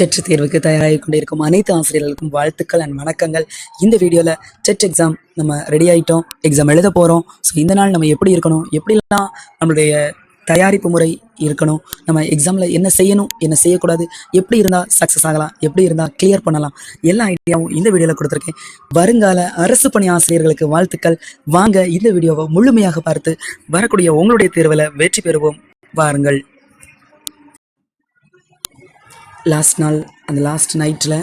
செற்று தேர்வுக்கு தயாராகி கொண்டிருக்கும் அனைத்து ஆசிரியர்களுக்கும் வாழ்த்துக்கள் அண்ட் வணக்கங்கள். இந்த வீடியோவில் செட் எக்ஸாம் நம்ம ரெடி ஆகிட்டோம் எக்ஸாம் எழுத போகிறோம் ஸோ இந்த நாள் நம்ம எப்படி இருக்கணும்? எப்படிலாம் நம்மளுடைய தயாரிப்பு முறை இருக்கணும்? நம்ம எக்ஸாமில் என்ன செய்யணும்? என்ன செய்யக்கூடாது? எப்படி இருந்தால் சக்ஸஸ் ஆகலாம்? எப்படி இருந்தால் கிளியர் பண்ணலாம்? எல்லா ஐடியாவும் இந்த வீடியோவில் கொடுத்துருக்கேன். வருங்கால அரசு பணி ஆசிரியர்களுக்கு வாழ்த்துக்கள். வாங்க இந்த வீடியோவை முழுமையாக பார்த்து வரக்கூடிய உங்களுடைய தேர்வில் வெற்றி பெறுவோம். வாருங்கள். லாஸ்ட் நாள் அந்த லாஸ்ட் நைட்டில்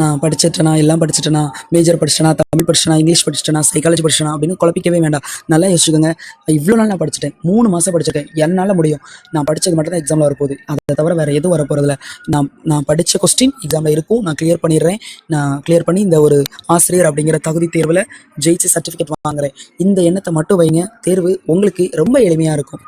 நான் படிச்சிட்டேனா எல்லாம் படிச்சிட்டேனா மேஜர் படிச்சிட்டேனா தமிழ் படிச்சிட்டேனா இங்கிலீஷ் படிச்சிட்டேனா சைக்காலஜி படிச்சிட்டேனா அப்படின்னு குழப்பிக்கவே வேண்டாம். நல்லா யோசிச்சுக்கோங்க. இவ்வளோ நாள் நான் படிச்சிட்டேன். மூணு மாதம் படிச்சிட்டேன் என்னால் முடியும். நான் படித்தது மட்டும் தான் எக்ஸாமில் வரப்போகுது. அதை தவிர வேறு எதுவும் வரப்போகிறதில்ல நான் நான் படித்த கொஸ்டின் எக்ஸாமில் இருக்கும். நான் கிளியர் பண்ணிடுறேன். நான் கிளியர் பண்ணி இந்த ஒரு ஆசிரியர் அப்படிங்கிற தகுதி தேர்வில் ஜெயிச்சு சர்டிஃபிகேட் வாங்குறேன். இந்த எண்ணத்தை மட்டும் வைங்க. தேர்வு உங்களுக்கு ரொம்ப எளிமையாக இருக்கும்.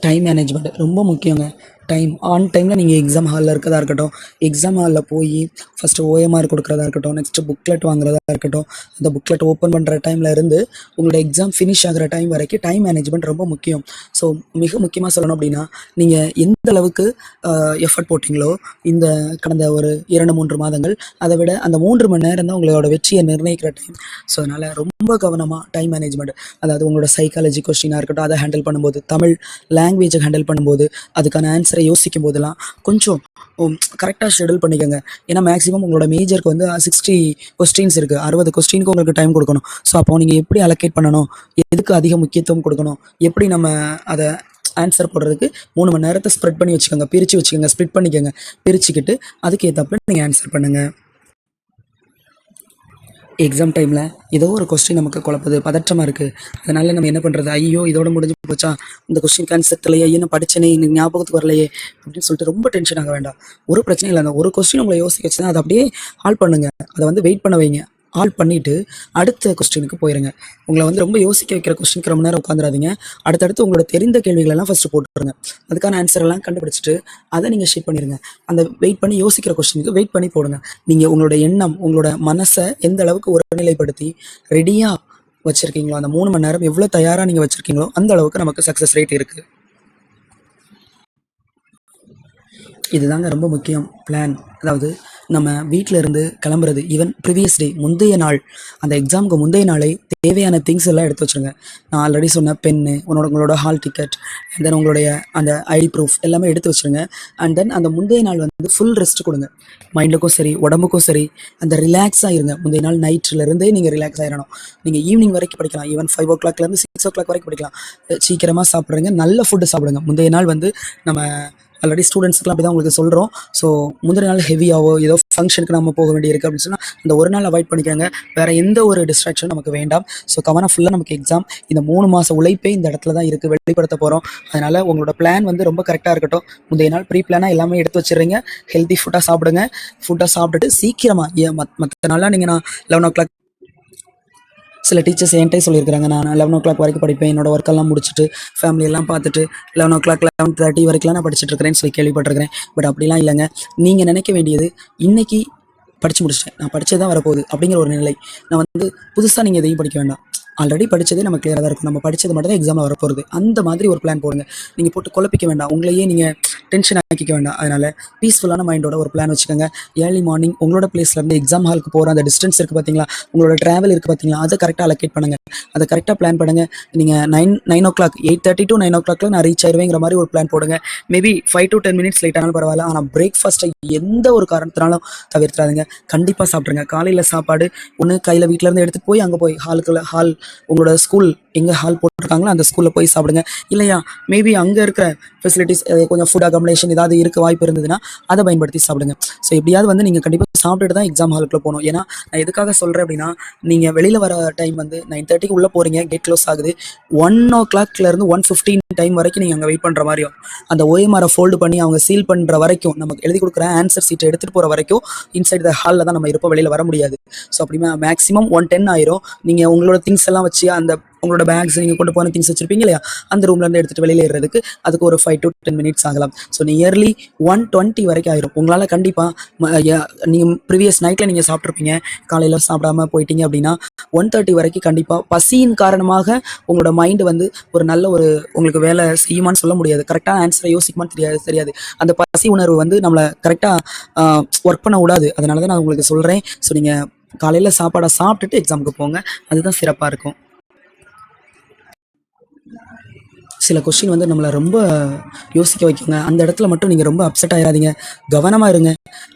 டைம் மேனேஜ்மெண்ட் ரொம்ப முக்கியங்க. டைம் ஆன் டைமில் நீங்கள் எக்ஸாம் ஹாலில் இருக்கிறதா இருக்கட்டும் எக்ஸாம் ஹாலில் போய் ஃபஸ்ட்டு ஓஎம்ஆர் கொடுக்குறதா இருக்கட்டும் நெக்ஸ்ட்டு புக்லெட் வாங்குறதா இருக்கட்டும் அந்த புக்லெட் ஓப்பன் பண்ணுற டைமில் இருந்து உங்களோட எக்ஸாம் ஃபினிஷ் ஆகிற டைம் வரைக்கும் டைம் மேனேஜ்மெண்ட் ரொம்ப முக்கியம். ஸோ மிக முக்கியமாக சொல்லணும் அப்படின்னா நீங்கள் எந்த அளவுக்கு எஃபர்ட் போட்டிங்களோ இந்த கடந்த ஒரு இரண்டு மூன்று மாதங்கள் அதை விட அந்த மூன்று மணி நேரம் தான் உங்களோட வெற்றியை நிர்ணயிக்கிற டைம் ஸோ அதனால் ரொம்ப கவனமாக டைம் மேனேஜ்மெண்ட் அதாவது உங்களோட சைக்காலஜி கொஸ்டினாக இருக்கட்டும் அதை ஹேண்டில் பண்ணும்போது தமிழ் லாங்குவேஜை ஹேண்டில் பண்ணும்போது அதுக்கான ஆன்சர் யோசிக்கும் போதெல்லாம் கொஞ்சம் கரெக்டாக ஷெடியூல் பண்ணிக்கோங்க. ஏன்னா மேக்ஸிமம் உங்களோட மேஜருக்கு வந்து சிக்ஸ்டி கொஸ்டின்ஸ் இருக்குது அறுபது கொஸ்டினுக்கு உங்களுக்கு டைம் கொடுக்கணும். ஸோ அப்போ நீங்கள் எப்படி அலோகேட் பண்ணணும்? எதுக்கு அதிக முக்கியத்துவம் கொடுக்கணும்? எப்படி நம்ம அதை ஆன்சர் போடுறதுக்கு மூணு மணி நேரத்தை ஸ்ப்ரெட் பண்ணி வச்சுக்கோங்க. பிரித்து வச்சுக்கோங்க. ஸ்ப்ளிட் பண்ணிக்கோங்க. பிரிச்சுக்கிட்டு அதுக்கு ஏற்றப்ப நீங்கள் ஆன்சர் பண்ணுங்கள் எக்ஸாம் டைமில் ஏதோ ஒரு கொஸ்டின் நமக்கு குழப்பது பதற்றமாக இருக்குது அதனால் நம்ம என்ன பண்ணுறது ஐயோ இதோட முடிஞ்சு போச்சா? இந்த கொஸ்டின் கான்செப்ட் இல்லையே ஐயோ நான் படித்தேனே எனக்கு ஞாபகத்துக்கு வரலையே அப்படின்னு சொல்லிட்டு ரொம்ப டென்ஷன் ஆக வேண்டாம். ஒரு பிரச்சனையும் இல்லை அந்த ஒரு கொஸ்டின் உங்களை யோசிக்க வச்சுன்னா அதை அப்படியே ஹால் பண்ணுங்க. அதை வந்து வெயிட் பண்ண வைங்க. ஆல் பண்ணிவிட்டு அடுத்த கொஸ்டினுக்கு போயிருங்க. உங்களை வந்து ரொம்ப யோசிக்க வைக்கிற கொஸ்டினுக்கு ரொம்ப நேரம் உட்காந்துடாதீங்க அடுத்தடுத்து உங்களோட தெரிந்த கேள்விகளெல்லாம் ஃபஸ்ட்டு போட்டுருங்க. அதுக்கான ஆன்சர் எல்லாம் கண்டுபிடிச்சிட்டு அதை நீங்கள் ஷீட் பண்ணிடுங்க அந்த வெயிட் பண்ணி யோசிக்கிற கொஸ்டினுக்கு வெயிட் பண்ணி போடுங்க. நீங்கள் உங்களோட எண்ணம் உங்களோட மனசை எந்த அளவுக்கு ஒருநிலைப்படுத்தி ரெடியாக வச்சுருக்கீங்களோ அந்த மூணு மணி நேரம் எவ்வளோ தயாராக நீங்கள் வச்சுருக்கீங்களோ அந்த அளவுக்கு நமக்கு சக்ஸஸ் ரேட் இருக்குது இதுதாங்க ரொம்ப முக்கியம் பிளான் அதாவது நம்ம வீட்டில் இருந்து கிளம்புறது. ஈவன் ப்ரீவியஸ் டே முந்தைய நாள் அந்த எக்ஸாமுக்கு முந்தைய நாளே தேவையான திங்ஸ் எல்லாம் எடுத்து வச்சுருங்க. நான் ஆல்ரெடி சொன்ன பென்னு உன்னோட உங்களோட ஹால் டிக்கெட் அண்ட் தென் உங்களுடைய அந்த ஐடி ப்ரூஃப் எல்லாமே எடுத்து வச்சுருங்க. அண்ட் தென் அந்த முந்தைய நாள் வந்து ஃபுல் ரெஸ்ட் கொடுங்க. மைண்டுக்கும் சரி உடம்புக்கும் சரி அந்த ரிலாக்ஸாக இருங்க. முந்தைய நாள் நைட்லேருந்தே நீங்கள் ரிலாக்ஸ் ஆகிடணும் நீங்கள் ஈவினிங் வரைக்கும் படிக்கலாம். ஈவன் ஃபைவ் ஓ கிளாக்லேருந்து சிக்ஸ் ஓ கிளாக் வரைக்கும் படிக்கலாம். சீக்கிரமாக சாப்பிட்றீங்க நல்ல ஃபுட்டு சாப்பிடுங்க. முந்தைய நாள் வந்து நம்ம ஆல்ரெடி ஸ்டூடெண்ட்ஸ்க்குலாம் அப்படி தான் உங்களுக்கு சொல்கிறோம் ஸோ முந்தின நாள் ஹெவியாவோ ஏதோ ஃபங்க்ஷனுக்கு நம்ம போக வேண்டியிருக்கு அப்படின்னு சொன்னால் அந்த ஒரு நாள் அவாய்ட் பண்ணிக்கோங்க. வேறு எந்த ஒரு டிஸ்ட்ராக்ஷன் நமக்கு வேண்டாம். ஸோ கவனம் ஃபுல்லாக நமக்கு எக்ஸாம் இந்த மூணு மாதம் உழைப்பே இந்த இடத்துல தான் இருக்குது வெளிப்படுத்த போகிறோம் அதனால் உங்களோட பிளான் வந்து ரொம்ப கரெக்டாக இருக்கட்டும். முந்தைய நாள் ப்ரீ பிளானாக எல்லாமே எடுத்து வச்சிடுறீங்க. ஹெல்த்தி ஃபுட்டாக சாப்பிடுங்க. ஃபுட்டாக சாப்பிட்டுட்டு சீக்கிரமாக ஏன் மத் மற்ற நாளாக நீங்கள் நான் லெவன் ஓ கிளாக் சில டீச்சர்ஸ் என்கிட்ட சொல்லியிருக்காங்க நான் லெவன் ஓ கிளாக் வரைக்கும் படிப்பேன். என்னோட ஒர்க்கெல்லாம் முடிச்சுட்டு ஃபேமிலியெல்லாம் பார்த்துட்டு eleven o'clock eleven thirty வரைக்கும்லாம் நான் படிச்சுட்டு இருக்கிறேன்னு சொல்லி கேள்விப்பட்டிருக்கிறேன். பட் அப்படிலாம் இல்லைங்க. நீங்கள் நினைக்க வேண்டியது இன்றைக்கி படித்து முடிச்சிட்டேன். நான் படித்தது தான் வரப்போகுது அப்படிங்கிற ஒரு நிலை. நான் வந்து புதுசாக நீங்கள் எதையும் படிக்க வேண்டாம். ஆல்ரெடி படித்ததே நம்ம கிளியராக தான் இருக்கும் நம்ம படித்தது மட்டும் தான் எக்ஸாமில் வரப்போகிறது அந்த மாதிரி ஒரு பிளான் போடுங்க. நீங்கள் போட்டு குழப்பிக்க வேண்டாம். உங்களையே நீங்கள் டென்ஷன் ஆக்கிக்க வேண்டாம். அதனால் பீஸ்ஃபுல்லான மைண்டோட ஒரு பிளான் வச்சுக்கோங்க. ஏர்லி மார்னிங் உங்களோட பிளேஸ்லேருந்து எக்ஸாம் ஹாலுக்கு போகிற அந்த டிஸ்டன்ஸ் இருக்குது பார்த்தீங்களா உங்களோட ட்ராவல் இருக்குது பார்த்தீங்களா அதை கரெக்டாக அலோகேட் பண்ணுங்கள் அதை கரெக்டாக பிளான் பண்ணுங்கள் நீங்கள் nine nine o'clock eight thirty to nine ஓ கிளாக்ல நான் ரீச் ஆயிருவேங்கிற மாதிரி ஒரு பிளான் போடுங்க. Maybe five to ten minutes late ஆனாலும் பரவாயில்ல. ஆனால் பிரேக்ஃபாஸ்ட்டை எந்த ஒரு காரணத்தினாலும் தவிர்த்துறாதுங்க. கண்டிப்பாக சாப்பிட்ருங்க காலையில் சாப்பாடு ஒன்று கையில் வீட்டிலேருந்து எடுத்துகிட்டு போய் அங்கே போய் ஹாலுக்குள்ள ஹால் உங்களோட ஸ்கூல் எங்கே ஹால் போட்டிருக்காங்களோ அந்த ஸ்கூலில் போய் சாப்பிடுங்க. இல்லையா? மேபி அங்கே இருக்கிற ஃபெசிலிட்டிஸ் கொஞ்சம் ஃபுட் அகாமடேஷன் ஏதாவது இருக்க வாய்ப்பு இருந்ததுன்னா அதை பயன்படுத்தி சாப்பிடுங்க. ஸோ எப்படியாவது வந்து நீங்கள் கண்டிப்பாக சாப்பிட்டுட்டு தான் எக்ஸாம் ஹாலுக்குள்ள போகணும் ஏன்னா நான் எதுக்காக சொல்கிறேன் அப்படின்னா நீங்கள் வெளியில் வர டைம் வந்து நைன் தேர்ட்டிக்கு உள்ளே போகிறீங்க கேட் க்ளோஸ் ஆகுது. ஒன் ஓ கிளாக்லேருந்து ஒன் ஃபிஃப்டீன் டைம் வரைக்கும் நீங்கள் அங்கே வெயிட் பண்ணுற மாதிரியும் அந்த ஓஎம்ஆரை ஃபோல்டு பண்ணி அவங்க சீல் பண்ணுற வரைக்கும் நமக்கு எழுதி கொடுக்குற ஆன்சர் சீட்டை எடுத்துகிட்டு போகிற வரைக்கும் இன்சைட் த ஹாலில் தான் நம்ம இருப்போம் வெளியில் வர முடியாது. ஸோ அப்படின்னா மேக்ஸிமம் ஒன் டென் ஆயிரும். நீங்கள் உங்களோட திங்ஸ் எல்லாம் வச்சு அந்த உங்களோட பேக்ஸ் நீங்கள் கொண்டு போன திங்ஸ் வச்சுருப்பீங்க இல்லையா? அந்த ரூம்லேருந்து எடுத்துகிட்டு வெளியில் ஏறுறதுக்கு அதுக்கு ஒரு ஃபைவ் டு டென் மினிட்ஸ் ஆகலாம். ஸோ நியர்லி ஒன் டுவெண்ட்டி வரைக்கும் ஆயிரும். உங்களால் கண்டிப்பாக நீங்கள் ப்ரீவியஸ் நைட்டில் நீங்கள் சாப்பிட்ருப்பீங்க காலையில் சாப்பிடாம போயிட்டீங்க அப்படின்னா ஒன் தேர்ட்டி வரைக்கும் கண்டிப்பாக பசியின் காரணமாக உங்களோட மைண்டு வந்து ஒரு நல்ல ஒரு உங்களுக்கு வேலை செய்யுமான்னு சொல்ல முடியாது. கரெக்டான ஆன்சரை யோசிக்குமான்னு தெரியாது தெரியாது. அந்த பசி உணர்வு வந்து நம்மளை கரெக்டாக ஒர்க் பண்ண விடாது. அதனால தான் நான் உங்களுக்கு சொல்கிறேன் ஸோ நீங்கள் காலையில் சாப்பாடை சாப்பிட்டுட்டு எக்ஸாமுக்கு போங்க. அதுதான் சிறப்பாக இருக்கும். சில கொஸ்டின் வந்து நம்மளை ரொம்ப யோசிக்க வைக்குங்க. அந்த இடத்துல மட்டும் நீங்கள் ரொம்ப அப்செட் ஆகிடாதீங்க கவனமாக இருங்க.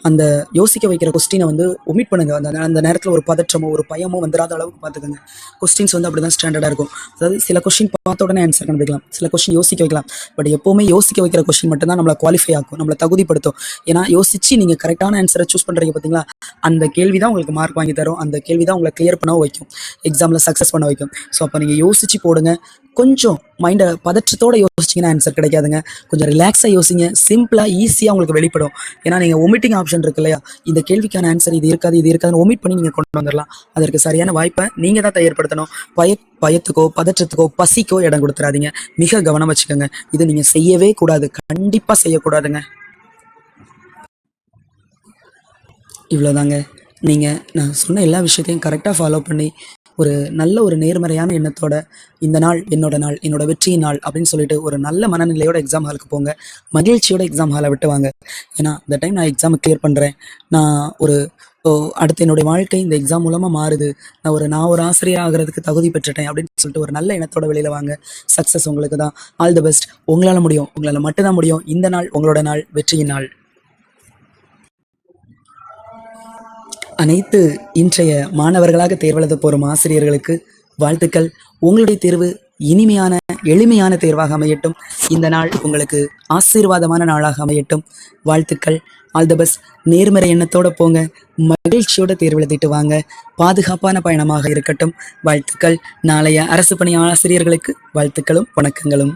அந்த யோசிக்க வைக்கிற கொஸ்டினை வந்து ஒமிட் பண்ணுங்க. அந்த அந்த நேரத்தில் ஒரு பதற்றமோ ஒரு பயமோ வந்துடாத அளவுக்கு பார்த்துக்கோங்க கொஸ்டின்ஸ் வந்து அப்படி தான் ஸ்டாண்டர்டாக இருக்கும். அதாவது சில கொஸ்டின் பார்த்த உடனே ஆன்சர் கண்டுபிடிக்கலாம். சில கொஸ்டின் யோசிக்க வைக்கலாம். பட் எப்போவுமே யோசிக்க வைக்கிற கொஸ்டின் மட்டும்தான் நம்மளை குவாலிஃபை ஆகும் நம்மளை தகுதிப்படுத்தும். ஏன்னா யோசிச்சு நீங்கள் கரெக்டான ஆன்சரை சூஸ் பண்ணுறீங்க பார்த்தீங்களா அந்த கேள்வி தான் உங்களுக்கு மார்க் வாங்கி தரும். அந்த கேள்வி தான் உங்களை கிளியர் பண்ண வைக்கும். எக்ஸாமில் சக்ஸஸ் பண்ண வைக்கும். ஸோ அப்போ நீங்கள் யோசிச்சு போடுங்க. கொஞ்சம் மைண்டை பதற்றத்தோட யோசிச்சிங்கன்னா ஆன்சர் கிடைக்காதுங்க. கொஞ்சம் ரிலாக்ஸாக யோசிங்க. சிம்பிளாக ஈஸியாக உங்களுக்கு வெளிப்படும். ஏன்னா நீங்கள் ஒமிட்டிங் ஆப்ஷன் இருக்கு இல்லையா? இந்த கேள்விக்கான ஆன்சர் இது இருக்காது இது இருக்காதுன்னு ஒமிட் பண்ணி நீங்கள் கொண்டு வந்துடலாம் அதற்கு சரியான வாய்ப்பை நீங்கள் தான் தயார்படுத்தணும். பய பயத்துக்கோ பதற்றத்துக்கோ பசிக்கோ இடம் கொடுத்துறாதீங்க. மிக கவனம் வச்சுக்கோங்க. இது நீங்கள் செய்யவே கூடாது. கண்டிப்பாக செய்யக்கூடாதுங்க. இவ்வளோதாங்க நீங்கள் நான் சொன்ன எல்லா விஷயத்தையும் கரெக்டாக ஃபாலோ பண்ணி ஒரு நல்ல ஒரு நேர்மறையான எண்ணத்தோட இந்த நாள் என்னோட நாள் என்னோட வெற்றியின் நாள் அப்படின்னு சொல்லிட்டு ஒரு நல்ல மனநிலையோட எக்ஸாம் ஹாலுக்கு போங்க. மகிழ்ச்சியோட எக்ஸாம் ஹாலை விட்டு வாங்க. ஏன்னா இந்த டைம் நான் எக்ஸாமை கிளியர் பண்ணுறேன் நான் ஒரு ஓ அடுத்து என்னுடைய வாழ்க்கை இந்த எக்ஸாம் மூலமாக மாறுது. நான் ஒரு நான் ஒரு ஆசிரியர் ஆகிறதுக்கு தகுதி பெற்றுட்டேன் அப்படின்னு சொல்லிட்டு ஒரு நல்ல எண்ணத்தோட வெளியில் வாங்க. சக்ஸஸ் உங்களுக்கு தான். ஆல் தி பெஸ்ட் உங்களால் முடியும். உங்களால் மட்டும்தான் முடியும். இந்த நாள் உங்களோட நாள் வெற்றியின் நாள். அனைத்து இன்றைய மாணவர்களாக தேர்வெழுத போகும் ஆசிரியர்களுக்கு வாழ்த்துக்கள். உங்களுடைய தேர்வு இனிமையான எளிமையான தேர்வாக அமையட்டும். இந்த நாள் உங்களுக்கு ஆசீர்வாதமான நாளாக அமையட்டும். வாழ்த்துக்கள். ஆல் த பெஸ்ட் நேர்மறை எண்ணத்தோட போங்க. மகிழ்ச்சியோட தேர்வு எழுதிட்டு வாங்க. பாதுகாப்பான பயணமாக இருக்கட்டும். வாழ்த்துக்கள். நாளைய அரசு பணி ஆசிரியர்களுக்கு வாழ்த்துக்களும் வணக்கங்களும்.